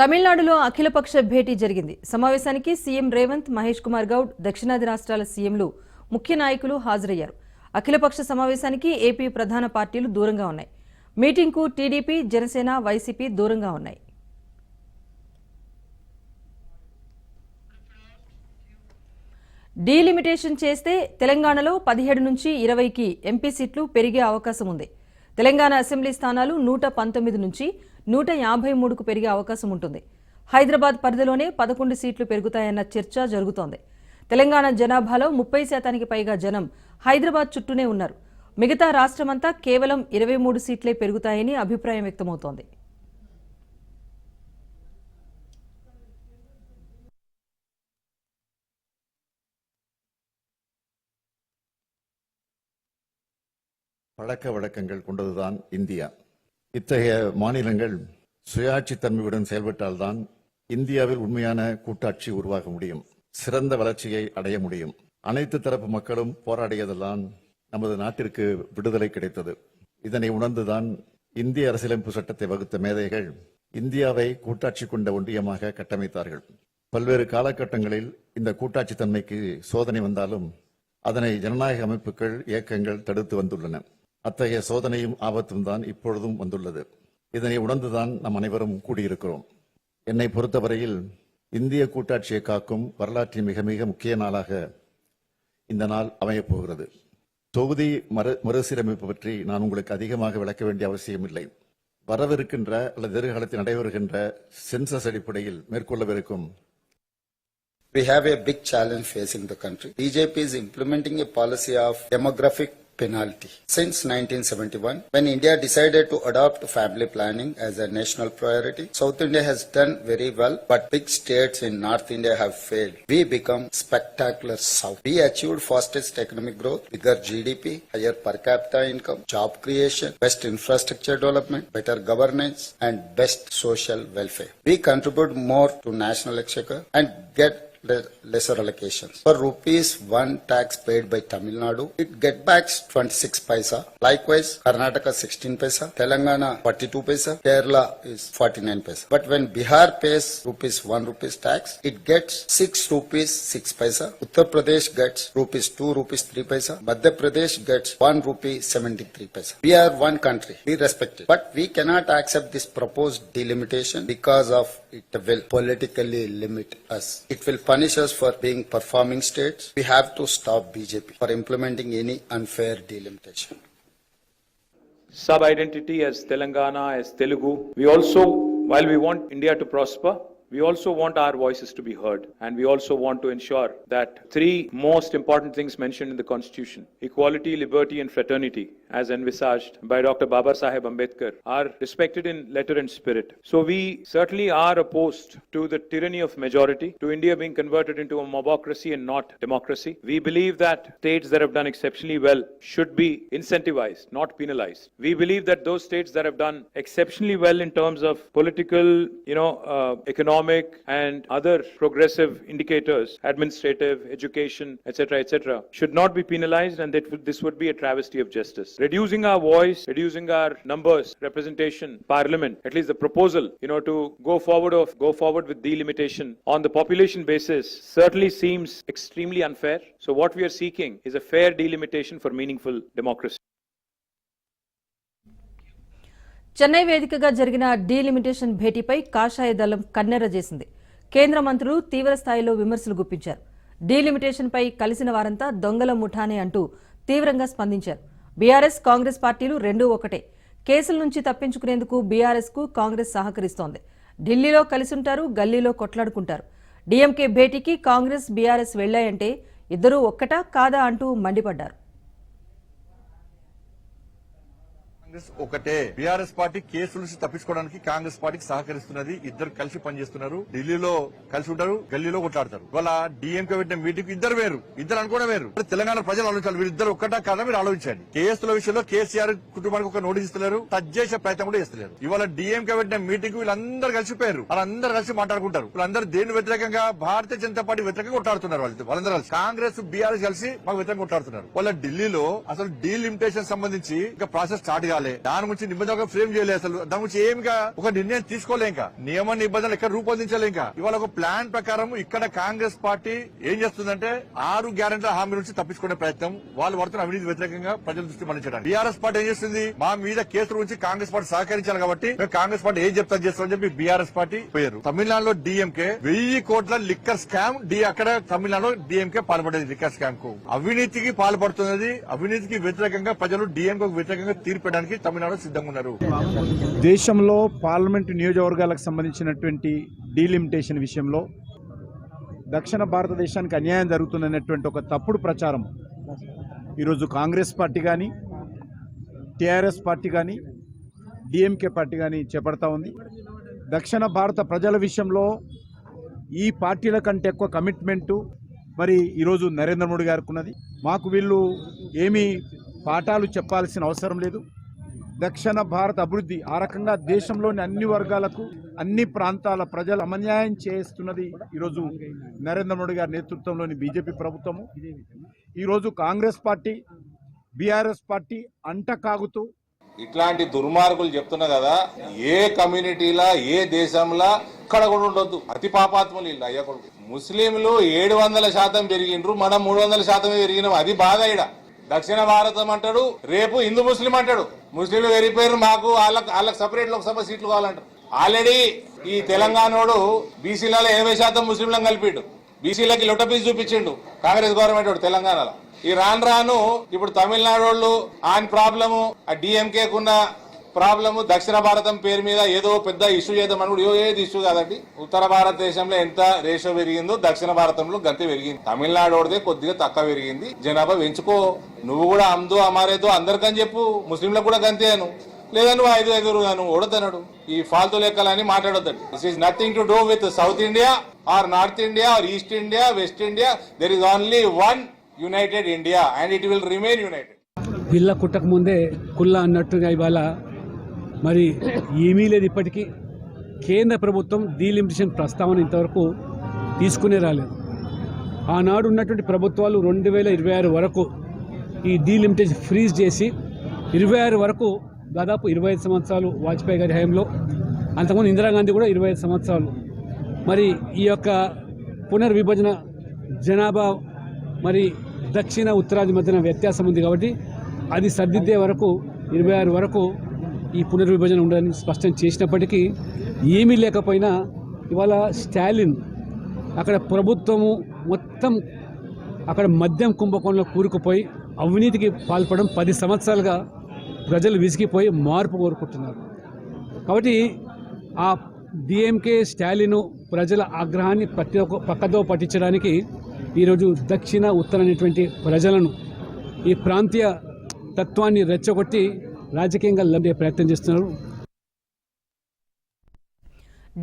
తమిళనాడులో అఖిలపక్ష భేటీ జరిగింది. సమావేశానికి సీఎం రేవంత్ మహేష్ కుమార్ గౌడ్ దక్షిణాది రాష్ట్రాల సీఎంలు ముఖ్య నాయకులు హాజరయ్యారు. అఖిలపక్ష సమావేశానికి ఏపీ ప్రధాన పార్టీలు దూరంగా ఉన్నాయి. మీటింగ్కు టీడీపీ జనసేన వైసీపీ దూరంగా ఉన్నాయి. డీలిమిటేషన్ చేస్తే తెలంగాణలో పదిహేడు నుంచి ఇరవైకి ఎంపీ సీట్లు పెరిగే అవకాశం ఉంది. తెలంగాణ అసెంబ్లీ స్థానాలు నూట పంతొమ్మిది నుంచి నూట యాభై మూడుకు పెరిగే అవకాశం ఉంటుంది హైదరాబాద్ పరిధిలోనే పదకొండు సీట్లు పెరుగుతాయన్న చర్చ జరుగుతోంది తెలంగాణ జనాభాలో ముప్పై శాతానికి పైగా జనం హైదరాబాద్ చుట్టూనే ఉన్నారు మిగతా రాష్ట్రమంతా కేవలం ఇరవై మూడు సీట్లే పెరుగుతాయని అభిప్రాయం వ్యక్తమవుతోంది பழக்க வழக்கங்கள் கொண்டதுதான் இந்தியா இத்தகைய மாநிலங்கள் சுயாட்சி தன்மையுடன் செயல்பட்டால்தான் இந்தியாவில் உண்மையான கூட்டாட்சி உருவாக முடியும் சிறந்த வளர்ச்சியை அடைய முடியும். அனைத்து தரப்பு மக்களும் போராடியதெல்லாம் நமது நாட்டிற்கு விடுதலை கிடைத்தது. இதனை உணர்ந்துதான் இந்திய அரசியலமைப்பு சட்டத்தை வகுத்த மேதைகள் இந்தியாவை கூட்டாட்சி கொண்ட ஒன்றியமாக கட்டமைத்தார்கள். பல்வேறு காலகட்டங்களில் இந்த கூட்டாட்சி தன்மைக்கு சோதனை வந்தாலும் அதனை ஜனநாயக அமைப்புகள் இயக்கங்கள் தடுத்து வந்துள்ளன. அத்தகைய சோதனையும் ஆபத்தும் தான் இப்பொழுதும் வந்துள்ளது. இதனை உணர்ந்துதான் நம் அனைவரும் கூடியிருக்கிறோம். என்னை பொறுத்தவரையில் இந்திய கூட்டாட்சியை காக்கும் வரலாற்றின் மிக மிக முக்கிய நாளாக இந்த நாள் அமையப் போகிறது தொகுதி மறு மறுசீரமைப்பு பற்றி நான் உங்களுக்கு அதிகமாக விளக்க வேண்டிய அவசியமில்லை. வரவிருக்கின்ற அல்லது எதிர்காலத்தில் நடைபெறுகின்ற சென்சஸ் அடிப்படையில் மேற்கொள்ளவிருக்கும் We have a big challenge facing the country. BJP is implementing a policy of demographic penalty. Since 1971, when India decided to adopt family planning as a national priority, South India has done very well, but big states in North India have failed. We become spectacular South. We achieved fastest economic growth, bigger GDP, higher per capita income, job creation, best infrastructure development, better governance, and best social welfare. We contribute more to national exchequer and get lesser allocations. For rupees one tax paid by Tamil Nadu, it get back 26 paisa. Likewise, Karnataka 16 paisa, Telangana 42 paisa, Kerala is 49 paisa. But when Bihar pays rupees 1 rupees tax, it gets 6 rupees 6 paisa. Uttar Pradesh gets rupees 2 rupees 3 paisa. Madhya Pradesh gets 1 rupee 73 paisa. We are one country. We respect it. But we cannot accept this proposed delimitation because of it will politically limit us. It will punish us for being performing states. We have to stop BJP for implementing any unfair delimitation. sub identity as Telangana, as Telugu. We also, while we want India to prosper, we also want our voices to be heard. And we also want to ensure that three most important things mentioned in the Constitution equality, liberty, and fraternity, as envisaged by Dr. Baba Saheb Ambedkar, are respected in letter and spirit. So we certainly are opposed to the tyranny of majority, to India being converted into a mobocracy and not democracy. We believe that states that have done exceptionally well should be incentivized, not penalized. We believe that those states that have done exceptionally well in terms of political, you know, uh, economic and other progressive indicators, administrative, education, etc., etc., should not be penalized and that this would be a travesty of justice. Reducing our voice, reducing our numbers, representation, parliament, at least the proposal, you know, to go forward of, go forward with delimitation on the population basis certainly seems extremely unfair. So what we are seeking is a fair delimitation for meaningful democracy. Chennai వేదికగా జరిగిన delimitation భేటీపై కాషాయ దళం కన్నెర చేసింది కేంద్ర మంత్రులు తీవ్ర స్థాయిలో విమర్శలు గుప్పించారు డీలిమిటేషన్పై కలిసిన వారంతా దొంగల ముఠానే అంటూ తీవ్రంగా స్పందించారు బీఆర్ఎస్ కాంగ్రెస్ పార్టీలు రెండూ ఒకటే. కేసుల నుంచి తప్పించుకునేందుకు బీఆర్ఎస్కు కాంగ్రెస్ సహకరిస్తోంది. ఢిల్లీలో కలిసుంటారు గల్లీలో కొట్లాడుకుంటారు. డీఎంకే భేటీకి కాంగ్రెస్ బీఆర్ఎస్ వెళ్ళాయంటే ఇద్దరూ ఒక్కటా కాదా అంటూ మండిపడ్డారు. కాంగ్రెస్ ఒకటే. బీఆర్ఎస్ పార్టీ కేసుల నుంచి తప్పించుకోవడానికి కాంగ్రెస్ పార్టీకి సహకరిస్తున్నది. ఇద్దరు కలిసి పనిచేస్తున్నారు. ఢిల్లీలో కలిసి ఉంటారు గల్లీలో కొట్లాడతారు. ఇవాళ డిఎంకే పెట్టిన మీటింగ్ ఇద్దరు వేరు. ఇద్దరు అనుకోవడం వేరు. తెలంగాణ ప్రజలు ఆలోచించాలి. వీరిద్దరు ఒక్కటా కాదా మీరు ఆలోచించండి. కేసుల విషయంలో కేసీఆర్ కుటుంబానికి ఒక నోటీస్ ఇస్తలేరు టచ్ చేసే ప్రయత్నం కూడా చేస్తలేరు. ఇవాళ డిఎంకే పెట్టిన మీటింగ్ వీళ్ళందరూ కలిసిపోయారు వాళ్ళందరూ కలిసి మాట్లాడుకుంటారు. వీళ్ళందరూ దేని వ్యతిరేకంగా? భారతీయ జనతా పార్టీ వ్యతిరేకంగా కొట్లాడుతున్నారు వాళ్ళు వాళ్ళందరూ కలిసి. కాంగ్రెస్ బీఆర్ఎస్ కలిసి మాకు వ్యతిరేకంగా కొట్లాడుతున్నారు. వాళ్ళ ఢిల్లీలో అసలు డీలిమిటేషన్ సంబంధించి ఇంకా ప్రాసెస్ స్టార్ట్ కాదు కాలే దాని గురించి నిబంధన ఫ్రేమ్ చేయలేదు అసలు. దాని గురించి ఏమిగా ఒక నిర్ణయం తీసుకోలే ఇంకా. నియమ నిబంధనలు ఎక్కడ రూపొందించలే ఇంకా. ఇవాళ ఒక ప్లాన్ ప్రకారం ఇక్కడ కాంగ్రెస్ పార్టీ ఏం చేస్తుందంటే ఆరు గ్యారెంటీల హామీ నుంచి తప్పించుకునే ప్రయత్నం. వాళ్ళు పడుతున్న అవినీతి వ్యతిరేకంగా ప్రజల దృష్టి మళ్ళించడానికి. బీఆర్ఎస్ పార్టీ ఏం చేస్తుంది? మా మీద కేసుల గురించి కాంగ్రెస్ పార్టీ సహకరించాలి కాబట్టి కాంగ్రెస్ పార్టీ ఏం చెప్తా చేస్తామని చెప్పి బీఆర్ఎస్ పార్టీ పోయారు. తమిళనాడులో డిఎంకే వెయ్యి కోట్ల లిక్కర్ స్కామ్ డి అక్కడ తమిళనాడులో డిఎంకే పాల్పడేది లిక్కర్ స్కామ్కు అవినీతికి పాల్పడుతున్నది అవినీతికి వ్యతిరేకంగా ప్రజలు డిఎంకే వ్యతిరేకంగా తీర్పడానికి తమిళనాడు సిద్ధంగా ఉన్నారు. దేశంలో పార్లమెంటు నియోజకవర్గాలకు సంబంధించినటువంటి డీలిమిటేషన్ విషయంలో దక్షిణ భారతదేశానికి అన్యాయం జరుగుతుందనేటువంటి ఒక తప్పుడు ప్రచారం. ఈరోజు కాంగ్రెస్ పార్టీ కానీ టీఆర్ఎస్ పార్టీ కానీ డిఎంకే పార్టీ కానీ చేపడతా ఉంది. దక్షిణ భారత ప్రజల విషయంలో ఈ పార్టీల కంటే ఎక్కువ కమిట్మెంటు మరి ఈరోజు నరేంద్ర మోడీ గారికి ఉన్నది మాకు వీళ్ళు ఏమీ పాఠాలు చెప్పాల్సిన అవసరం లేదు. దక్షిణ భారత అభివృద్ధి ఆ రకంగా దేశంలోని అన్ని వర్గాలకు అన్ని ప్రాంతాల ప్రజలు అమన్యాయం చేస్తున్నది ఈరోజు నరేంద్ర మోడీ గారి నేతృత్వంలోని బీజేపీ ప్రభుత్వము. ఈరోజు కాంగ్రెస్ పార్టీ బీఆర్ఎస్ పార్టీ అంట కాగుతూ ఇట్లాంటి దుర్మార్గులు చెప్తున్నా కదా ఏ కమ్యూనిటీలా ఏ దేశంలా ఇక్కడ కూడా ఉండొద్దు. అతి పాపాత్ములు ఇల్లు అయ్య కొడుకు. ముస్లింలు ఏడు వందల శాతం పెరిగిండ్రు మనం మూడు వందల శాతమే పెరిగినాం. అది బాధ ఈడ. దక్షిణ భారతం అంటాడు రేపు హిందూ ముస్లిం అంటాడు. ముస్లింలు పెరిగిపోయారు మాకు వాళ్ళకి వాళ్ళకి సపరేట్ లోక్సభ సీట్లు కావాలంటారు. ఆల్రెడీ ఈ తెలంగాణోడు బీసీలలో ఎనభై శాతం ముస్లింలను కలిపిండు. బీసీలకి లొట్టపీస్ చూపించిండు కాంగ్రెస్ గవర్నమెంట్ వాడు తెలంగాణలో. ఈ రాను రాను ఇప్పుడు తమిళనాడు వాళ్ళు ఆయన ప్రాబ్లము ఆ డిఎంకేకున్న ప్రాబ్లము దక్షిణ భారతం పేరు మీద ఏదో పెద్ద ఇష్యూ చేద్దాం అని కూడా ఏది ఇష్యూ కాదండి. ఉత్తర భారతదేశంలో ఎంత రేషో పెరిగిందో దక్షిణ భారతంలో గంతే పెరిగింది. తమిళనాడు వాడితే కొద్దిగా తక్కువ పెరిగింది. జనాభా పెంచుకో. నువ్వు కూడా అమ్దు అమారేదో అందరికని చెప్పు. ముస్లింలకు కూడా గంతే అను. లేదా నువ్వు ఐదు ఐదు గాను ఓడద్దన్నాడు ఈ ఫాల్తు లెక్కలని మాట్లాడొద్దండి. This is nothing to do with South India or North India or East India West India there is only one united India and it will remain united పిల్ల కుట్టక ముందే కుల్ల అన్నట్టుగా ఇవాళ మరి ఏమీ లేదు ఇప్పటికీ. కేంద్ర ప్రభుత్వం డీలిమిటేషన్ ప్రస్తావన ఇంతవరకు తీసుకునే రాలేదు. ఆనాడు ఉన్నటువంటి ప్రభుత్వాలు రెండు వేల ఇరవై ఆరు వరకు ఈ డీలిమిటేషన్ ఫ్రీజ్ చేసి ఇరవై ఆరు వరకు దాదాపు ఇరవై ఐదు సంవత్సరాలు వాజ్పేయి గారి హయాంలో అంతకుముందు ఇందిరాగాంధీ కూడా ఇరవై ఐదు సంవత్సరాలు. మరి ఈ యొక్క పునర్విభజన జనాభా మరి దక్షిణ ఉత్తరాది మధ్యన వ్యత్యాసం ఉంది కాబట్టి అది సర్దిద్దే వరకు ఇరవై ఆరు వరకు ఈ పునర్విభజన ఉండదని స్పష్టం చేసినప్పటికీ ఏమీ లేకపోయినా ఇవాళ స్టాలిన్ అక్కడ ప్రభుత్వము మొత్తం అక్కడ మద్యం కుంభకోణంలో కూరుకుపోయి అవినీతికి పాల్పడడం పది సంవత్సరాలుగా ప్రజలు విసిగిపోయి మార్పు కోరుకుంటున్నారు. కాబట్టి ఆ డిఎంకే స్టాలిన్ ప్రజల ఆగ్రహాన్ని ప్రతి ఒక్క పక్కదో పట్టించడానికి ఈరోజు దక్షిణ ఉత్తర అనేటువంటి ప్రజలను ఈ ప్రాంతీయ తత్వాన్ని రెచ్చగొట్టి రాజకీయంగా లబ్ధి ప్రయత్నం చేస్తున్నారు.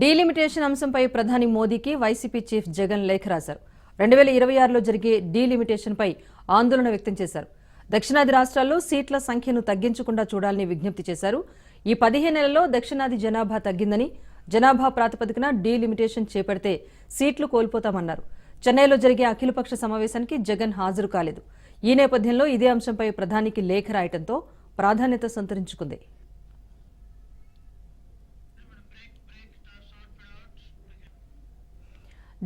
డీలిమిటేషన్ అంశంపై ప్రధాని మోదీకి వైసీపీ చీఫ్ జగన్ లేఖ రాశారు. రెండు వేల ఇరవై ఆరులో జరిగే డీలిమిటేషన్పై ఆందోళన వ్యక్తం చేశారు. దక్షిణాది రాష్ట్రాల్లో సీట్ల సంఖ్యను తగ్గించకుండా చూడాలని విజ్ఞప్తి చేశారు. ఈ పదిహేను నెలల్లో దక్షిణాది జనాభా తగ్గిందని జనాభా ప్రాతిపదికన డీలిమిటేషన్ చేపడితే సీట్లు కోల్పోతామన్నారు. చెన్నైలో జరిగే అఖిలపక్ష సమావేశానికి జగన్ హాజరు కాలేదు. ఈ నేపథ్యంలో ఇదే అంశంపై ప్రధానికి లేఖ రాయటంతో ప్రాధాన్యత సంతరించుకుంది.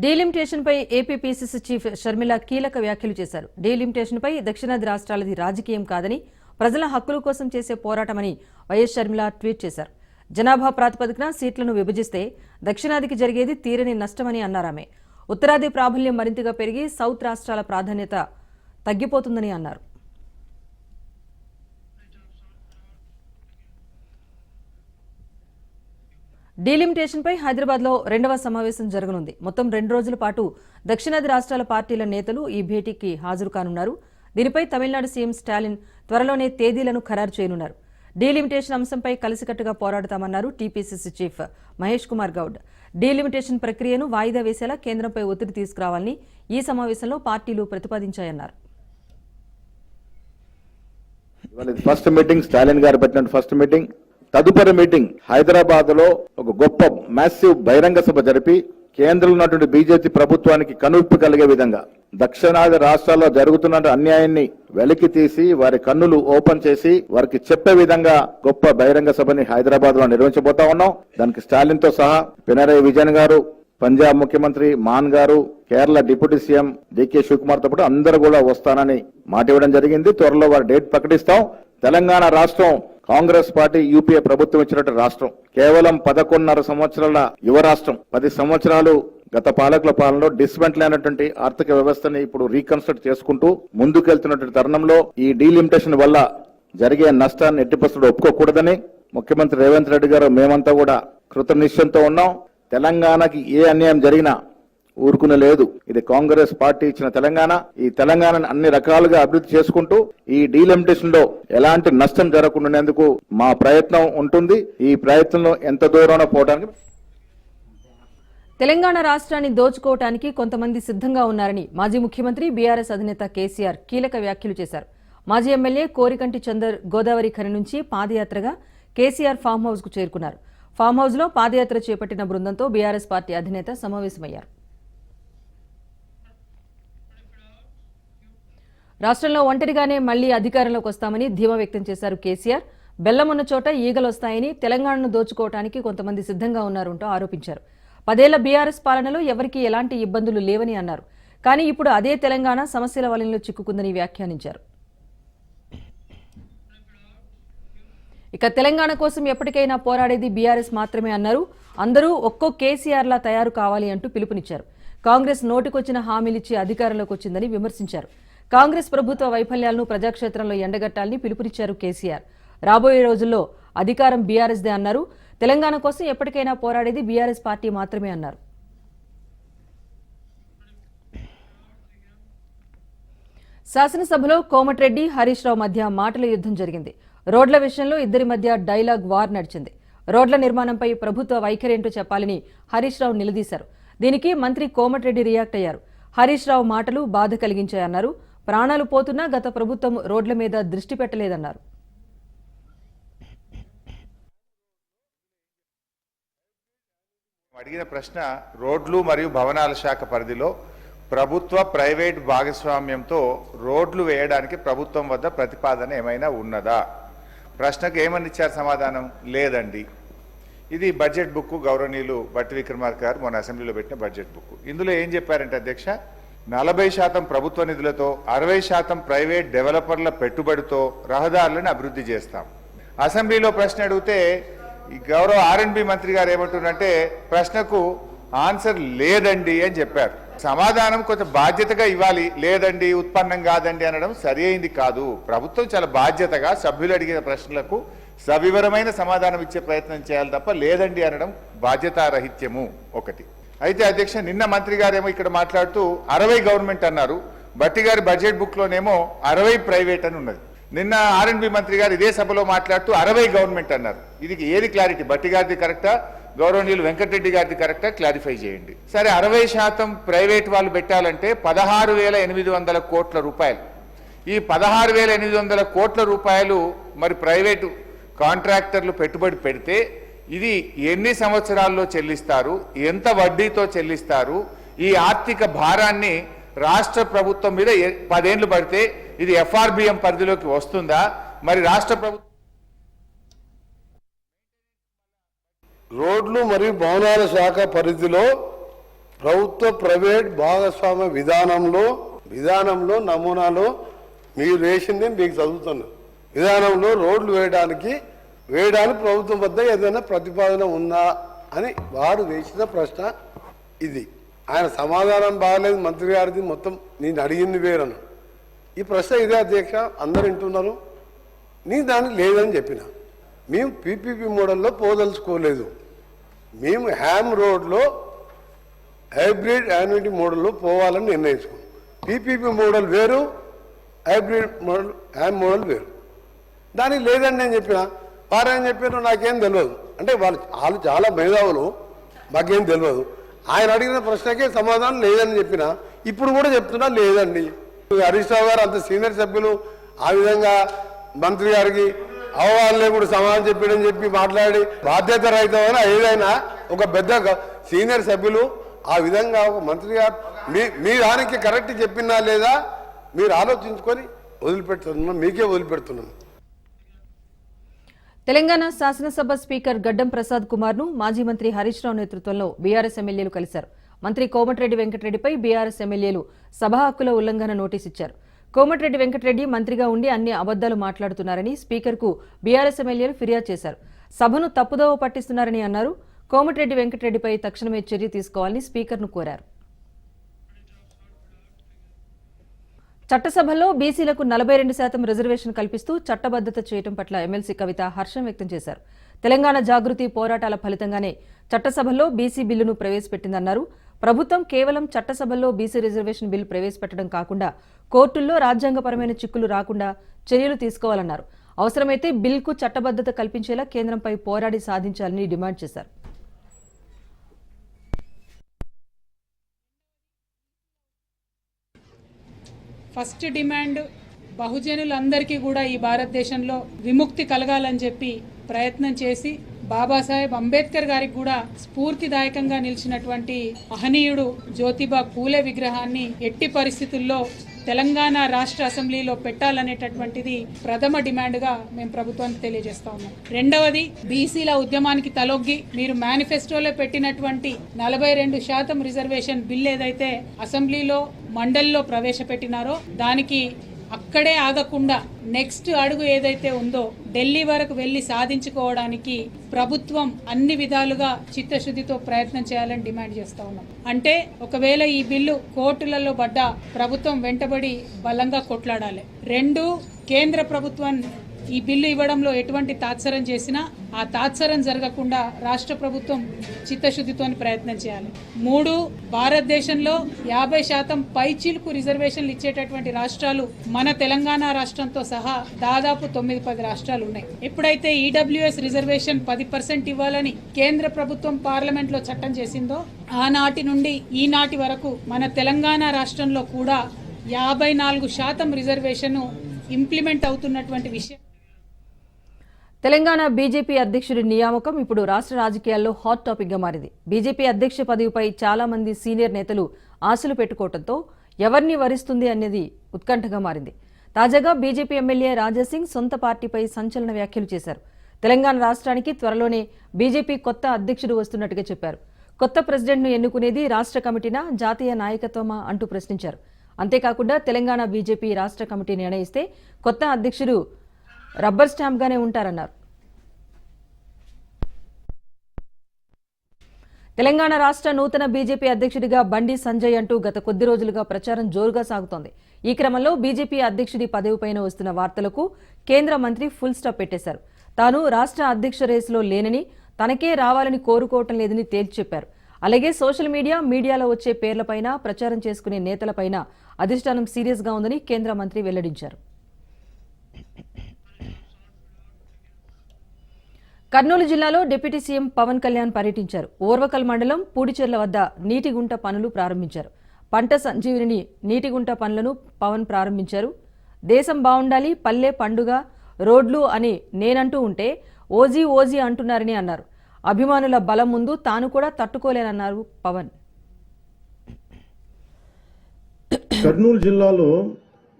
డీలిమిటేషన్పై ఏపీపీసీసీ చీఫ్ షర్మిల కీలక వ్యాఖ్యలు చేశారు. డీలిమిటేషన్పై దక్షిణాది రాష్ట్రాలది రాజకీయం కాదని ప్రజల హక్కుల కోసం చేసే పోరాటమని వైఎస్ షర్మిల ట్వీట్ చేశారు. జనాభా ప్రాతిపదికన సీట్లను విభజిస్తే దక్షిణాదికి జరిగేది తీరని నష్టమని అన్నారామె. ఉత్తరాది ప్రాబల్యం మరింతగా పెరిగి సౌత్ రాష్ట్రాల ప్రాధాన్యత తగ్గిపోతుందని అన్నారు. డీలిమిటేషన్పై హైదరాబాద్లో రెండవ సమావేశం జరగనుంది. మొత్తం రెండు రోజుల పాటు దక్షిణాది రాష్ట్రాల పార్టీల నేతలు ఈ భేటీకి హాజరు కానున్నారు దీనిపై తమిళనాడు సీఎం స్టాలిన్ త్వరలోనే తేదీలను ఖరారు చేయనున్నారు. డీలిమిటేషన్ అంశంపై కలిసికట్టుగా పోరాడతామన్నారు TPCC chief Mahesh Kumar Goud. Delimitation ప్రక్రియను వాయిదా వేసేలా కేంద్రంపై ఒత్తిడి తీసుకురావాలని ఈ సమావేశంలో పార్టీలు ప్రతిపాదించాయన్నారు. ఫస్ట్ మీటింగ్ స్టాలిన్ గారు పెట్టిన ఫస్ట్ మీటింగ్ తదుపరి మీటింగ్ హైదరాబాద్లో ఒక గొప్ప మ్యాసివ్ బహిరంగ సభ జరిపి కేంద్రంలో ఉన్నటువంటి బీజేపీ ప్రభుత్వానికి కనువిప్పు కలిగే విధంగా దక్షిణాది రాష్ట్రాల్లో జరుగుతున్న అన్యాయాన్ని వెలికి తీసి వారి కన్నులు ఓపెన్ చేసి వారికి చెప్పే విధంగా గొప్ప బహిరంగ సభని హైదరాబాద్లో నిర్వహించబోతా ఉన్నాం. దానికి స్టాలిన్తో సహా పినరయి విజయన్ గారు పంజాబ్ ముఖ్యమంత్రి మాన్ గారు కేరళ డిప్యూటీ సీఎం డికే శివకుమార్తో పాటు అందరూ కూడా వస్తానని మాట ఇవ్వడం జరిగింది. త్వరలో వారి డేట్ ప్రకటిస్తాం. తెలంగాణ రాష్ట్రం కాంగ్రెస్ పార్టీ యూపీఏ ప్రభుత్వం ఇచ్చినట్టు రాష్ట్రం. కేవలం పదకొండున్నర సంవత్సరాల యువ రాష్ట్రం. పది సంవత్సరాలు గత పాలకుల పాలనలో డిస్మెంటల్ అయినటువంటి ఆర్థిక వ్యవస్థని ఇప్పుడు రీకన్స్ట్రక్ట్ చేసుకుంటూ ముందుకెళ్తున్నటువంటి తరుణంలో ఈ డీలిమిటేషన్ వల్ల జరిగే నష్టాన్ని ఎట్టిపస్తుడు ఒప్పుకోకూడదని ముఖ్యమంత్రి రేవంత్ రెడ్డి గారు మేమంతా కూడా కృతనిశ్చయంతో ఉన్నాం. తెలంగాణకి ఏ అన్యాయం జరిగినా ఊరుకునే లేదు ఇది కాంగ్రెస్ పార్టీ ఇచ్చిన తెలంగాణ. ఈ తెలంగాణను అన్ని రకాలుగా అభివృద్ధి చేసుకుంటూ ఈ డీలిమిటేషన్లో ఎలాంటి నష్టం జరగకుండానేందుకు మా ప్రయత్నం ఉంటుంది. ఈ ప్రయత్నంలో ఎంత దూరం పోవడానికి తెలంగాణ రాష్ట్రాన్ని దోచుకోవటానికి కొంతమంది సిద్ధంగా ఉన్నారని మాజీ ముఖ్యమంత్రి బీఆర్ఎస్ అధినేత కేసీఆర్ కీలక వ్యాఖ్యలు చేశారు. మాజీ ఎమ్మెల్యే కోరికంటి చందర్ గోదావరి ఖని నుంచి పాదయాత్రగా కేసీఆర్ ఫామ్ హౌస్కు చేరుకున్నారు. ఫామ్ హౌస్లో పాదయాత్ర చేపట్టిన బృందంతో బీఆర్ఎస్ పార్టీ అధినేత సమావేశమయ్యారు. రాష్ట్రంలో ఒంటరిగానే మళ్ళీ అధికారంలోకి వస్తామని ధీమా వ్యక్తం చేశారు కేసీఆర్. బెల్లం ఉన్న చోట ఈగలు వస్తాయని తెలంగాణను దోచుకోవటానికి కొంతమంది సిద్ధంగా ఉన్నారంటూ ఆరోపించారు. పదేళ్ళ బీఆర్ఎస్ పాలనలో ఎవరికీ ఎలాంటి ఇబ్బందులు లేవని అన్నారు. కానీ ఇప్పుడు అదే తెలంగాణ సమస్యల వలయంలో చిక్కుకుందని వ్యాఖ్యానించారు. ఇక తెలంగాణ కోసం ఎప్పటికైనా పోరాడేది బీఆర్ఎస్ మాత్రమే అన్నారు. అందరూ ఒక్కో కేసీఆర్లా తయారు కావాలి అంటూ పిలుపునిచ్చారు. కాంగ్రెస్ నోటికొచ్చిన హామీలిచ్చి అధికారంలోకి వచ్చిందని విమర్శించారు. కాంగ్రెస్ ప్రభుత్వ వైఫల్యాలను ప్రజాక్షేత్రంలో ఎండగట్టాలని పిలుపునిచ్చారు కేసీఆర్. రాబోయే రోజుల్లో అధికారం బీఆర్ఎస్దే అన్నారు. తెలంగాణ కోసం ఎప్పటికైనా పోరాడేది బీఆర్ఎస్ పార్టీ మాత్రమే అన్నారు. శాసనసభలో కోమటిరెడ్డి హరీష్ రావు మధ్య మాటల యుద్ధం జరిగింది. రోడ్ల విషయంలో ఇద్దరి మధ్య డైలాగ్ వార్ నడిచింది. రోడ్ల నిర్మాణంపై ప్రభుత్వ వైఖరేంటో చెప్పాలని హరీష్ రావు నిలదీశారు. దీనికి మంత్రి కోమటిరెడ్డి రియాక్ట్ అయ్యారు. హరీష్ రావు మాటలు బాధ కలిగించాయన్నారు. ప్రాణాలు పోతున్నా గత ప్రభుత్వం రోడ్ల మీద దృష్టి పెట్టలేదన్నారు. అడిగిన ప్రశ్న రోడ్లు మరియు భవనాల శాఖ పరిధిలో ప్రభుత్వ ప్రైవేట్ భాగస్వామ్యంతో రోడ్లు వేయడానికి ప్రభుత్వం వద్ద ప్రతిపాదన ఏమైనా ఉన్నదా? ప్రశ్నకు ఏమని ఇచ్చారు సమాధానం? లేదండి. ఇది బడ్జెట్ బుక్ గౌరవనీయులు బట్టి విక్రమార్క గారు మొన్న అసెంబ్లీలో పెట్టిన బడ్జెట్ బుక్ ఇందులో ఏం చెప్పారంటే అధ్యక్ష నలభై శాతం ప్రభుత్వ నిధులతో అరవై శాతం ప్రైవేట్ డెవలపర్ల పెట్టుబడితో రహదారులను అభివృద్ధి చేస్తాం. అసెంబ్లీలో ప్రశ్న అడిగితే గౌరవ ఆర్ఎండ్బి మంత్రి గారు ఏమంటున్నారంటే ప్రశ్నకు ఆన్సర్ లేదండి అని చెప్పారు. సమాధానం కొంచెం బాధ్యతగా ఇవ్వాలి. లేదండి ఉత్పన్నం కాదండి అనడం సరి అయింది కాదు. ప్రభుత్వం చాలా బాధ్యతగా సభ్యులు అడిగిన ప్రశ్నలకు సవివరమైన సమాధానం ఇచ్చే ప్రయత్నం చేయాలి తప్ప లేదండి అనడం బాధ్యతారహిత్యము ఒకటి. అయితే అధ్యక్ష నిన్న మంత్రి గారేమో ఇక్కడ మాట్లాడుతూ అరవై గవర్నమెంట్ అన్నారు. బట్టి గారి బడ్జెట్ బుక్ లోనేమో అరవై ప్రైవేట్ అని ఉన్నది. నిన్న ఆర్ఎండ్బి మంత్రి గారు ఇదే సభలో మాట్లాడుతూ అరవై గవర్నమెంట్ అన్నారు. ఇది ఏది క్లారిటీ? బట్టి గారిది కరెక్టా? గౌరవనీయులు వెంకటరెడ్డి గారిది కరెక్టా? క్లారిఫై చేయండి. సరే అరవై శాతం ప్రైవేట్ వాళ్ళు పెట్టాలంటే పదహారు వేల ఎనిమిది వందల కోట్ల రూపాయలు. ఈ పదహారు వేల ఎనిమిది వందల కోట్ల రూపాయలు మరి ప్రైవేటు కాంట్రాక్టర్లు పెట్టుబడి పెడితే ఇది ఎన్ని సంవత్సరాల్లో చెల్లిస్తారు? ఎంత వడ్డీతో చెల్లిస్తారు? ఈ ఆర్థిక భారాన్ని రాష్ట్ర ప్రభుత్వం మీద పదేండ్లు పడితే ఇది ఎఫ్ఆర్బిఎం పరిధిలోకి వస్తుందా? మరి రాష్ట్ర ప్రభుత్వం రోడ్లు మరియు భవనాల శాఖ పరిధిలో ప్రభుత్వ ప్రైవేట్ భాగస్వామ్య విధానంలో విధానంలో నమూనాలో మీరు వేసింది మీకు చదువుతున్నా. విధానంలో రోడ్లు వేయడానికి వేయడానికి ప్రభుత్వం వద్ద ఏదైనా ప్రతిపాదన ఉందా అని వారు వేసిన ప్రశ్న ఇది. ఆయన సమాధానం బాగలేదు మంత్రి గారిది మొత్తం నేను అడిగింది వేరను. ఈ ప్రశ్న ఇదే అధ్యక్ష అందరు వింటున్నారు. నేను దానికి లేదని చెప్పిన. మేము పీపీపీ మోడల్లో పోదలుచుకోలేదు. మేము హ్యామ్ రోడ్లో హైబ్రిడ్ యాన్యుటీ మోడల్లో పోవాలని నిర్ణయించుకున్నాం. పీపీపీ మోడల్ వేరు హైబ్రిడ్ మోడల్ హ్యామ్ మోడల్ వేరు. దానికి లేదని నేను చెప్పిన. పారాయణ చెప్పారు నాకేం తెలియదు అంటే వాళ్ళు వాళ్ళు చాలా మేధావులు మాకేం తెలియదు ఆయన అడిగిన ప్రశ్నకే సమాధానం లేదని చెప్పిన ఇప్పుడు కూడా చెప్తున్నా లేదండి. హరీష్ రావు గారు అంత సీనియర్ సభ్యులు ఆ విధంగా మంత్రి గారికి అవగాహన కూడా సమాధానం చెప్పాడని చెప్పి మాట్లాడి బాధ్యత రహితమైన ఏదైనా ఒక పెద్ద సీనియర్ సభ్యులు ఆ విధంగా ఒక మంత్రి గారు మీ మీ దానికి కరెక్ట్ చెప్పినా లేదా మీరు ఆలోచించుకొని వదిలిపెడుతున్నాను మీకే వదిలిపెడుతున్నాను. తెలంగాణ శాసనసభ స్పీకర్ గడ్డం ప్రసాద్ కుమార్ను మాజీ మంత్రి హరీష్ రావు నేతృత్వంలో బీఆర్ఎస్ ఎమ్మెల్యేలు కలిశారు. మంత్రి కోమటిరెడ్డి వెంకటరెడ్డిపై బీఆర్ఎస్ ఎమ్మెల్యేలు సభా హక్కుల ఉల్లంఘన నోటీస్ ఇచ్చారు. కోమటిరెడ్డి వెంకటరెడ్డి మంత్రిగా ఉండి అన్ని అబద్దాలు మాట్లాడుతున్నారని స్పీకర్కు బీఆర్ఎస్ ఎమ్మెల్యేలు ఫిర్యాదు చేశారు. సభను తప్పుదోవ పట్టిస్తున్నారని అన్నారు. కోమటిరెడ్డి వెంకటరెడ్డిపై తక్షణమే చర్య తీసుకోవాలని స్పీకర్ను కోరారు. చట్టసభలో బీసీలకు నలభై రెండు శాతం రిజర్వేషన్ కల్పిస్తూ చట్టబద్దత చేయడం పట్ల ఎమ్మెల్సీ కవిత హర్షం వ్యక్తం చేశారు. తెలంగాణ జాగృతి పోరాటాల ఫలితంగానే చట్టసభలో బీసీ బిల్లును ప్రవేశపెట్టిందన్నారు. ప్రభుత్వం కేవలం చట్టసభల్లో బీసీ రిజర్వేషన్ బిల్లు ప్రవేశపెట్టడం కాకుండా కోర్టుల్లో రాజ్యాంగపరమైన చిక్కులు రాకుండా చర్యలు తీసుకోవాలన్నారు. అవసరమైతే బిల్కు చట్టబద్దత కల్పించేలా కేంద్రంపై పోరాడి సాధించాలని డిమాండ్ చేశారు. ఫస్ట్ డిమాండ్ బహుజనులందరికీ కూడా ఈ భారతదేశంలో విముక్తి కలగాలని చెప్పి ప్రయత్నం చేసి బాబాసాహెబ్ అంబేద్కర్ గారికి కూడా స్ఫూర్తిదాయకంగా నిలిచినటువంటి మహనీయుడు జ్యోతిబా పూలే విగ్రహాన్ని ఎట్టి పరిస్థితుల్లో తెలంగాణ రాష్ట్ర అసెంబ్లీలో పెట్టాలనేటటువంటిది ప్రథమ డిమాండ్గా మేము ప్రభుత్వానికి తెలియజేస్తా ఉన్నాం. రెండవది బీసీల ఉద్యమానికి తలొగ్గి మీరు మేనిఫెస్టోలో పెట్టినటువంటి నలభై రెండు శాతం రిజర్వేషన్ బిల్ ఏదైతే అసెంబ్లీలో మండలిలో ప్రవేశపెట్టినారో దానికి అక్కడే ఆగకుండా నెక్స్ట్ అడుగు ఏదైతే ఉందో ఢిల్లీ వరకు వెళ్ళి సాధించుకోవడానికి ప్రభుత్వం అన్ని విధాలుగా చిత్తశుద్ధితో ప్రయత్నం చేయాలని డిమాండ్ చేస్తా ఉన్నాం. అంటే ఒకవేళ ఈ బిల్లు కోర్టులలో పడ్డ ప్రభుత్వం వెంటబడి బలంగా కొట్లాడాలి. రెండు కేంద్ర ప్రభుత్వం ఈ బిల్లు ఇవ్వడంలో ఎటువంటి తాత్సరం చేసినా ఆ తాత్సరం జరగకుండా రాష్ట్ర ప్రభుత్వం చిత్తశుద్ధితో ప్రయత్నం చేయాలి. మూడు భారతదేశంలో యాభై శాతం పైచీలకు రిజర్వేషన్లు ఇచ్చేటటువంటి రాష్ట్రాలు మన తెలంగాణ రాష్ట్రంతో సహా దాదాపు తొమ్మిది పది రాష్ట్రాలు ఉన్నాయి. ఎప్పుడైతే ఈడబ్ల్యూఎస్ రిజర్వేషన్ పది పర్సెంట్ ఇవ్వాలని కేంద్ర ప్రభుత్వం పార్లమెంట్లో చట్టం చేసిందో ఆనాటి నుండి ఈనాటి వరకు మన తెలంగాణ రాష్ట్రంలో కూడా యాభై నాలుగు శాతం రిజర్వేషన్ ఇంప్లిమెంట్ అవుతున్నటువంటి విషయం తెలంగాణ బీజేపీ అధ్యక్షుడి నియామకం ఇప్పుడు రాష్ట్ర రాజకీయాల్లో హాట్ టాపిక్గా మారింది. బీజేపీ అధ్యక్ష పదవిపై చాలా మంది సీనియర్ నేతలు ఆశలు పెట్టుకోవడంతో ఎవరిని వరిస్తుంది అనేది ఉత్కంఠగా మారింది. తాజాగా బీజేపీ ఎమ్మెల్యే రాజాసింగ్ సొంత పార్టీపై సంచలన వ్యాఖ్యలు చేశారు. తెలంగాణ రాష్ట్రానికి త్వరలోనే బీజేపీ కొత్త అధ్యక్షుడు వస్తున్నట్టుగా చెప్పారు. కొత్త ప్రెసిడెంట్ను ఎన్నుకునేది రాష్ట్ర కమిటీనా జాతీయ నాయకత్వమా అంటూ ప్రశ్నించారు. అంతేకాకుండా తెలంగాణ బీజేపీ రాష్ట్ర కమిటీ నిర్ణయిస్తే కొత్త అధ్యక్షుడు రబ్బర్ స్టాంప్గానే ఉంటారన్నారు. తెలంగాణ రాష్ట్ర నూతన బీజేపీ అధ్యక్షుడిగా బండి సంజయ్ అంటూ గత కొద్ది రోజులుగా ప్రచారం జోరుగా సాగుతోంది. ఈ క్రమంలో బీజేపీ అధ్యక్షుడి పదవిపైన వస్తున్న వార్తలకు కేంద్ర మంత్రి ఫుల్ స్టాప్ పెట్టేశారు. తాను రాష్ట్ర అధ్యక్ష రేసులో లేనని తనకే రావాలని కోరుకోవటం లేదని తేల్చి చెప్పారు. అలాగే సోషల్ మీడియా మీడియాలో వచ్చే పేర్లపైన ప్రచారం చేసుకునే నేతలపైన అధిష్టానం సీరియస్గా ఉందని కేంద్ర మంత్రి వెల్లడించారు. కర్నూలు జిల్లాలో డిప్యూటీ సీఎం పవన్ కళ్యాణ్ పర్యటించారు. ఓర్వకల్ మండలం పూడిచెర్ల వద్ద నీటిగుంట పనులు ప్రారంభించారు. పంట సంజీవిని నీటిగుంట పనులను పవన్ ప్రారంభించారు. దేశం బాగుండాలి పల్లె పండుగ రోడ్లు అని నేనంటూ ఉంటే ఓజీ ఓజీ అంటున్నారని అన్నారు. అభిమానుల బలం ముందు తాను కూడా తట్టుకోలేనన్నారు పవన్. కర్నూలు జిల్లాలో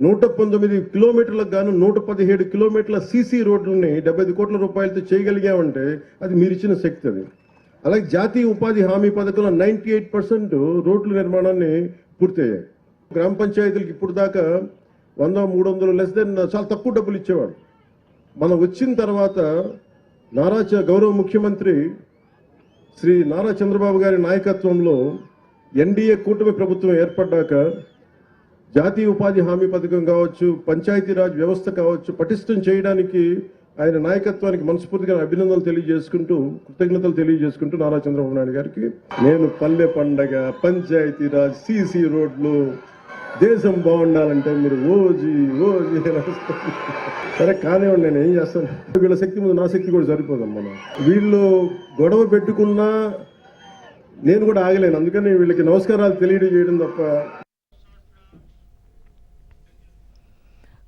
నూట పంతొమ్మిది కిలోమీటర్లకు గాను నూట పదిహేడు కిలోమీటర్ల సీసీ రోడ్లని డెబ్బై ఐదు కోట్ల రూపాయలతో చేయగలిగామంటే అది మీరు ఇచ్చిన శక్తి అది. అలాగే జాతీయ ఉపాధి హామీ పథకంలో నైంటీ ఎయిట్ పర్సెంట్ రోడ్ల నిర్మాణాన్ని పూర్తయ్యాయి. గ్రామ పంచాయతీలకు ఇప్పుడు దాకా వంద మూడు వందలు లెస్ దెన్ చాలా తక్కువ డబ్బులు ఇచ్చేవాడు మనం వచ్చిన తర్వాత నారా చ- గౌరవ ముఖ్యమంత్రి శ్రీ నారా చంద్రబాబు గారి నాయకత్వంలో ఎన్డీఏ కూటమి ప్రభుత్వం ఏర్పడ్డాక జాతీయ ఉపాధి హామీ పథకం కావచ్చు పంచాయతీరాజ్ వ్యవస్థ కావచ్చు పటిష్టం చేయడానికి ఆయన నాయకత్వానికి మనస్ఫూర్తిగా అభినందనలు తెలియజేసుకుంటూ కృతజ్ఞతలు తెలియజేసుకుంటూ నారా చంద్రబాబు నాయుడు గారికి నేను పల్లె పండగ పంచాయతీరాజ్ సీసీ రోడ్లు దేశం బాగుండాలంటే మీరు ఓజీ ఓజీ సరే కానివ్వండి నేను ఏం చేస్తాను? వీళ్ళ శక్తి ముందు నా శక్తి కూడా సరిపోదమ్మా నాకు. వీళ్ళు గొడవ పెట్టుకున్నా నేను కూడా ఆగలేను. అందుకని వీళ్ళకి నమస్కారాలు తెలియజేయడం తప్ప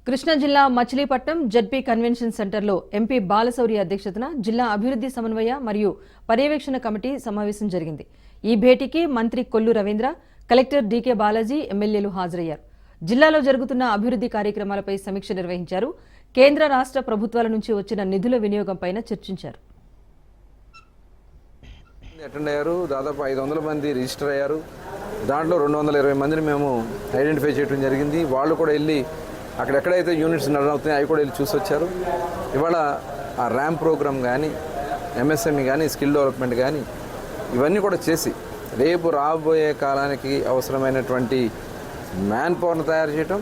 కృష్ణా జిల్లా మచిలీపట్నం జడ్పీ కన్వెన్షన్ సెంటర్లో ఎంపీ బాలశౌరి అధ్యక్షతన జిల్లా అభివృద్ధి సమన్వయ మరియు పర్యవేక్షణ కమిటీ సమావేశం జరిగింది. ఈ భేటీకి మంత్రి కొల్లు రవీంద్ర కలెక్టర్ డీకే బాలాజీ ఎమ్మెల్యేలు హాజరయ్యారు. జిల్లాలో జరుగుతున్న అభివృద్ధి కార్యక్రమాలపై సమీక్ష నిర్వహించారు. కేంద్ర రాష్ట్ర ప్రభుత్వాల నుంచి వచ్చిన నిధుల వినియోగంపైన చర్చించారు. అటెండ్ అయ్యారు. దాదాపు ఐదు వందల మంది రిజిస్టర్ అయ్యారు. దాంట్లో రెండు వందల ఇరవై మందిని మేము ఐడెంటిఫై చేయడం జరిగింది. వాళ్ళు కూడా వెళ్ళి అక్కడెక్కడైతే యూనిట్స్ రన్ అవి కూడా వెళ్ళి చూసి వచ్చారు ఇవాళ ఆ ర్యాంప్ ప్రోగ్రామ్ కానీ ఎంఎస్ఎంఈ కానీ స్కిల్ డెవలప్మెంట్ కానీ ఇవన్నీ కూడా చేసి రేపు రాబోయే కాలానికి అవసరమైనటువంటి మ్యాన్ పవర్ని తయారు చేయటం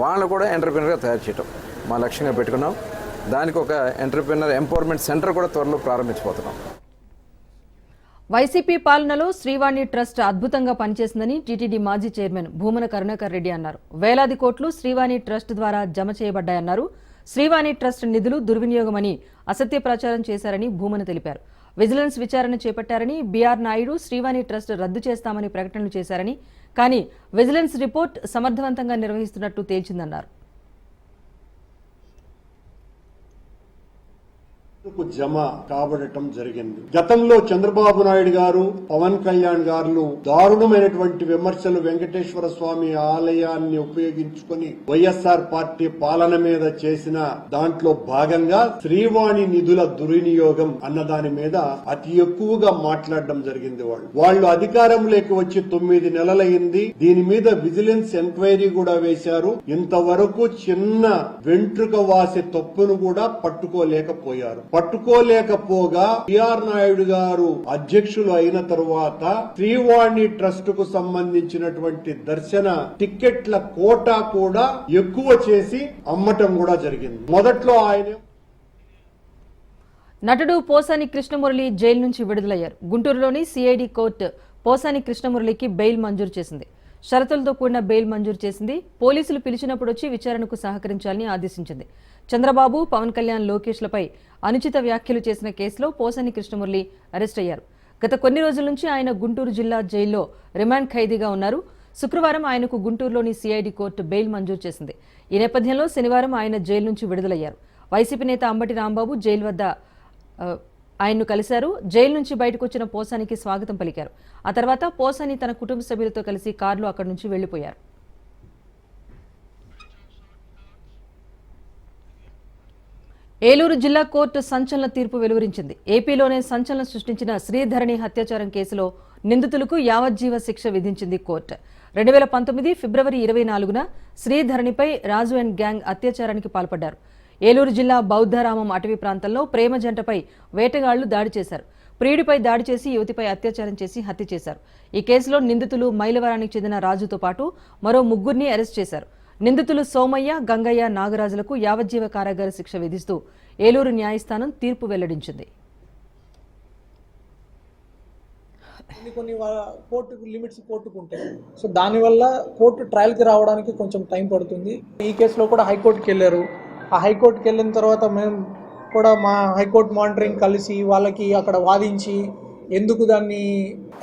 వాళ్ళు కూడా ఎంటర్ప్రినర్గా తయారు చేయటం మా లక్ష్యంగా పెట్టుకున్నాం. దానికి ఒక ఎంటర్ప్రినర్ ఎంపవర్మెంట్ సెంటర్ కూడా త్వరలో ప్రారంభించబోతున్నాం. వైసీపీ పాలనలో శ్రీవాణి ట్రస్ట్ అద్భుతంగా పనిచేసిందని టీటీడీ మాజీ చైర్మన్ భూమన కరుణాకర్ రెడ్డి అన్నారు. వేలాది కోట్లు శ్రీవాణి ట్రస్ట్ ద్వారా జమ చేయబడ్డాయన్నారు. శ్రీవాణి ట్రస్ట్ నిధులు దుర్వినియోగమని అసత్య ప్రచారం చేశారని భూమన తెలిపారు. విజిలెన్స్ విచారణ చేపట్టారని బీఆర్ నాయుడు శ్రీవాణి ట్రస్ట్ రద్దు చేస్తామని ప్రకటనలు చేశారని కానీ విజిలెన్స్ రిపోర్ట్ సమర్థవంతంగా నిర్వహిస్తున్నట్టు తేల్చిందన్నారు. జమ కాబడటం జరిగింది. గతంలో చంద్రబాబు నాయుడు గారు పవన్ కళ్యాణ్ గారు దారుణమైనటువంటి విమర్శలు వెంకటేశ్వర స్వామి ఆలయాన్ని ఉపయోగించుకొని వైఎస్ఆర్ పార్టీ పాలన మీద చేసిన దాంట్లో భాగంగా శ్రీవాణి నిధుల దుర్వినియోగం అన్న దాని మీద అతి ఎక్కువగా మాట్లాడడం జరిగింది వాళ్ళు. వాళ్ళు అధికారంలోకి వచ్చి తొమ్మిది నెలలైంది దీని మీద విజిలెన్స్ ఎంక్వైరీ కూడా వేశారు. ఇంతవరకు చిన్న వెంట్రుక వాసే తప్పును కూడా పట్టుకోలేకపోయారు. పట్టుకోలేకపోగా టిఆర్ నాయుడు గారు అధ్యక్షులు అయిన తరువాత శ్రీవాణి ట్రస్ట్కు సంబంధించినటువంటి దర్శన టిక్కెట్ల కోటా కూడా ఎక్కువ చేసి అమ్మటం కూడా జరిగింది. మొదట్లో ఆయన నటుడు పోసాని కృష్ణమురళి జైలు నుంచి విడుదలయ్యారు. గుంటూరులోని సిఐడి కోర్టు పోసాని కృష్ణమురళికి బెయిల్ మంజూరు చేసింది. షరతులతో కూడిన బెయిల్ మంజూరు చేసింది. పోలీసులు పిలిచినప్పుడు వచ్చి విచారణకు సహకరించాలని ఆదేశించింది. చంద్రబాబు పవన్ కళ్యాణ్ లోకేష్లపై అనుచిత వ్యాఖ్యలు చేసిన కేసులో పోసాని కృష్ణమురళి అరెస్ట్ అయ్యారు. గత కొన్ని రోజుల నుంచి ఆయన గుంటూరు జిల్లా జైల్లో రిమాండ్ ఖైదీగా ఉన్నారు. శుక్రవారం ఆయనకు గుంటూరులోని సిఐడి కోర్టు బెయిల్ మంజూరు చేసింది. ఈ నేపథ్యంలో శనివారం ఆయన జైలు నుంచి విడుదలయ్యారు. వైసీపీ నేత అంబటి రాంబాబు జైలు వద్ద ఆయన్ను కలిశారు. జైలు నుంచి బయటకు వచ్చిన పోసానికి స్వాగతం పలికారు. ఆ తర్వాత పోసాని తన కుటుంబ సభ్యులతో కలిసి కారులో అక్కడి నుంచి వెళ్ళిపోయారు ఏలూరు జిల్లా కోర్టు సంచలన తీర్పు వెలువరించింది. ఏపీలోనే సంచలనం సృష్టించిన శ్రీధరణి హత్యాచారం కేసులో నిందితులకు యావజ్జీవ శిక్ష విధించింది కోర్టు. రెండు వేల పంతొమ్మిది ఫిబ్రవరి ఇరవై నాలుగున శ్రీధరణిపై రాజు అండ్ గ్యాంగ్ అత్యాచారానికి పాల్పడ్డారు. ఏలూరు జిల్లా బౌద్ధరామం అటవీ ప్రాంతంలో ప్రేమ జంటపై వేటగాళ్ళు దాడి చేశారు. ప్రియుడిపై దాడి చేసి యువతిపై అత్యాచారం చేసి హత్య చేశారు. ఈ కేసులో నిందితులు మైలవరానికి చెందిన రాజుతో పాటు మరో ముగ్గురిని అరెస్ట్ చేశారు. నిందితులు సోమయ్య గంగయ్య నాగరాజులకు యావజ్జీవ కారాగార శిక్ష విధిస్తూ ఏలూరు న్యాయస్థానం తీర్పు వెల్లడించింది. కొన్ని కొన్ని వా- కోర్టుకు లిమిట్స్ కోర్టుకు ఉంటాయి సో దానివల్ల కోర్టు ట్రయల్కి రావడానికి కొంచెం టైం పడుతుంది. ఈ కేసులో కూడా హైకోర్టుకి వెళ్ళారు. ఆ హైకోర్టుకి వెళ్ళిన తర్వాత మేము కూడా మా హైకోర్టు మానిటరింగ్ కలిసి వాళ్ళకి అక్కడ వాదించి ఎందుకు దాన్ని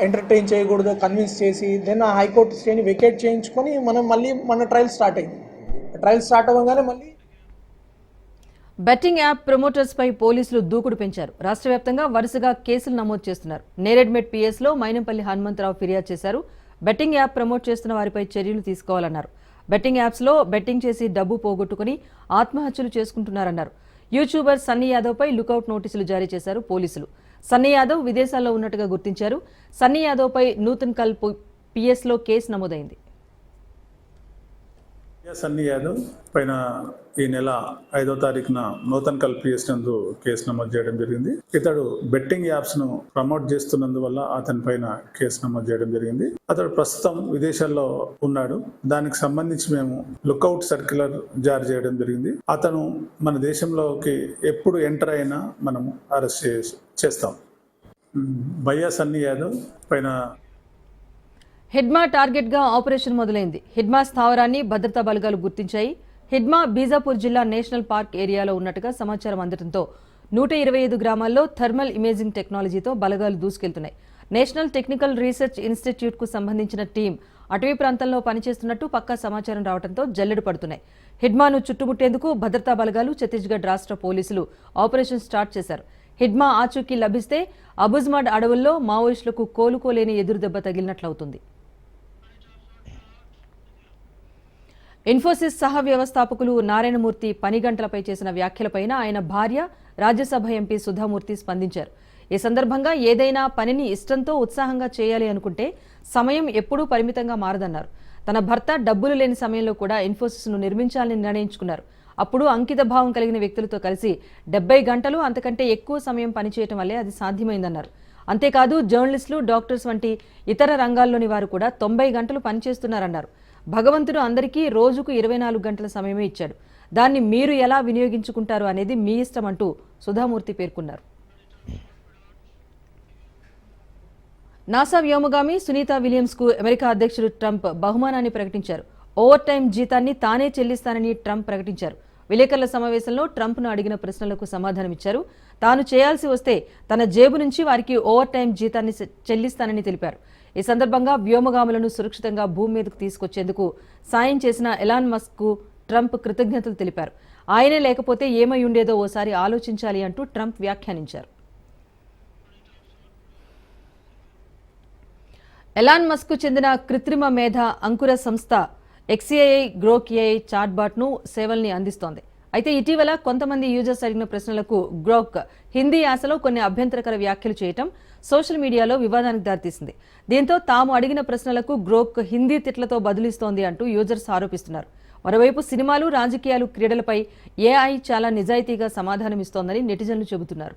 ఎంటర్టైన్ చేయకూడదో కన్విన్స్ చేసి దెన్ ఆ హైకోర్టు స్టేని వెకేట్ చేయించుకొని మనం మళ్ళీ మన ట్రయల్ స్టార్ట్ అయింది. ట్రయల్ స్టార్ట్ అవ్వగానే మళ్ళీ బెట్టింగ్ యాప్ ప్రమోటర్స్ పై పోలీసులు దూకుడు పెంచారు. రాష్ట్ర వ్యాప్తంగా వరుసగా కేసులు నమోదు చేస్తున్నారు. నేరెడ్మెట్ పిఎస్లో మైనంపల్లి హనుమంతరావు ఫిర్యాదు చేశారు. బెట్టింగ్ యాప్ ప్రమోట్ చేస్తున్న వారిపై చర్యలు తీసుకోవాలన్నారు. బెట్టింగ్ యాప్స్లో బెట్టింగ్ చేసి డబ్బు పోగొట్టుకుని ఆత్మహత్యలు చేసుకుంటున్నారన్నారు. యూట్యూబర్ సన్నీ యాదవ్పై లుకౌట్ నోటీసులు జారీ చేశారు పోలీసులు. సన్నీ యాదవ్ విదేశాల్లో ఉన్నట్టుగా గుర్తించారు. సన్నీ యాదవ్పై నూతన్ కల్ పిఎస్లో కేసు నమోదైంది. సన్నీ యాదవ్ పైన ఈ నెల ఐదో తారీఖున నూతన్ కల్ నందు కేసు నమోదు చేయడం జరిగింది. ఇతడు బెట్టింగ్ యాప్స్ను ప్రమోట్ చేస్తున్నందువల్ల అతని పైన కేసు నమోదు చేయడం జరిగింది. అతడు ప్రస్తుతం విదేశాల్లో ఉన్నాడు. దానికి సంబంధించి మేము లుక్అవుట్ సర్క్యులర్ జారీ చేయడం జరిగింది. అతను మన దేశంలోకి ఎప్పుడు ఎంటర్ అయినా మనము అరెస్ట్ చేస్తాం. భయ్యా సన్నీ యాదవ్ పైన హిడ్మా టార్గెట్గా ఆపరేషన్ మొదలైంది. హిడ్మా స్థావరాన్ని భద్రతా బలగాలు గుర్తించాయి. హిడ్మా బీజాపూర్ జిల్లా నేషనల్ పార్క్ ఏరియాలో ఉన్నట్టుగా సమాచారం అందడంతో నూట ఇరవై ఐదు గ్రామాల్లో థర్మల్ ఇమేజింగ్ టెక్నాలజీతో బలగాలు దూసుకెళ్తున్నాయి. నేషనల్ టెక్నికల్ రీసెర్చ్ ఇన్స్టిట్యూట్కు సంబంధించిన టీం అటవీ ప్రాంతంలో పనిచేస్తున్నట్టు పక్కా సమాచారం రావడంతో జల్లెడు పడుతున్నాయి. హిడ్మాను చుట్టుముట్టేందుకు భద్రతా బలగాలు ఛత్తీస్గఢ్ రాష్ట్ర పోలీసులు ఆపరేషన్ స్టార్ట్ చేశారు. హిడ్మా ఆచూకీ లభిస్తే అబుజ్మాడ్ అడవుల్లో మావోయిస్టులకు కోలుకోలేని ఎదురుదెబ్బ తగిలినట్లవుతుంది. ఇన్ఫోసిస్ సహ వ్యవస్థాపకులు నారాయణమూర్తి పని గంటలపై చేసిన వ్యాఖ్యలపైన ఆయన భార్య రాజ్యసభ ఎంపీ సుధామూర్తి స్పందించారు. ఈ సందర్భంగా ఏదైనా పనిని ఇష్టంతో ఉత్సాహంగా చేయాలి అనుకుంటే సమయం ఎప్పుడూ పరిమితంగా మారదన్నారు. తన భర్త డబ్బులు లేని సమయంలో కూడా ఇన్ఫోసిస్ను నిర్మించాలని నిర్ణయించుకున్నారు. అప్పుడు అంకిత భావం కలిగిన వ్యక్తులతో కలిసి డెబ్బై గంటలు అంతకంటే ఎక్కువ సమయం పనిచేయటం వల్లే అది సాధ్యమైందన్నారు. అంతేకాదు జర్నలిస్టులు డాక్టర్స్ వంటి ఇతర రంగాల్లోని వారు కూడా తొంభై గంటలు పనిచేస్తున్నారన్నారు. భగవంతుడు అందరికీ రోజుకు ఇరవై నాలుగు గంటల సమయమే ఇచ్చాడు. దాన్ని మీరు ఎలా వినియోగించుకుంటారు అనేది మీ ఇష్టం అంటూ సుధామూర్తి పేర్కొన్నారు. నాసా వ్యోమగామి సునీత విలియమ్స్కు అమెరికా అధ్యక్షుడు ట్రంప్ బహుమానాన్ని ప్రకటించారు. ఓవర్ టైం జీతాన్ని తానే చెల్లిస్తానని ట్రంప్ ప్రకటించారు. విలేకరుల సమావేశంలో ట్రంప్ను అడిగిన ప్రశ్నలకు సమాధానమిచ్చారు తాను చేయాల్సి వస్తే తన జేబు నుంచి వారికి ఓవర్ టైం జీతాన్ని చెల్లిస్తానని తెలిపారు. ఈ సందర్భంగా వ్యోమగాములను సురక్షితంగా భూమి మీదకు తీసుకొచ్చేందుకు సాయం చేసిన ఎలాన్ మస్క్ ట్రంప్ కృతజ్ఞతలు తెలిపారు. ఆయనే లేకపోతే ఏమై ఉండేదో ఓసారి ఆలోచించాలి అంటూ ట్రంప్ వ్యాఖ్యానించారు. ఎలాన్ మస్క్ చెందిన కృత్రిమ మేధ అంకుర సంస్థ ఎక్స్ఏఐ గ్రోక్ చాట్బాట్ను సేవల్ని అందిస్తోంది. అయితే ఇటీవల కొంతమంది యూజర్స్ అడిగిన ప్రశ్నలకు గ్రోక్ హిందీ యాసలో కొన్ని అభ్యంతరకర వ్యాఖ్యలు చేయటం సోషల్ మీడియాలో వివాదానికి దారితీసింది. దీంతో తాము అడిగిన ప్రశ్నలకు గ్రోక్ హిందీ తిట్లతో బదులిస్తోంది అంటూ యూజర్స్ ఆరోపిస్తున్నారు. మరోవైపు సినిమాలు రాజకీయాలు క్రీడలపై ఏఐ చాలా నిజాయితీగా సమాధానమిస్తోందని నెటిజన్లు చెబుతున్నారు.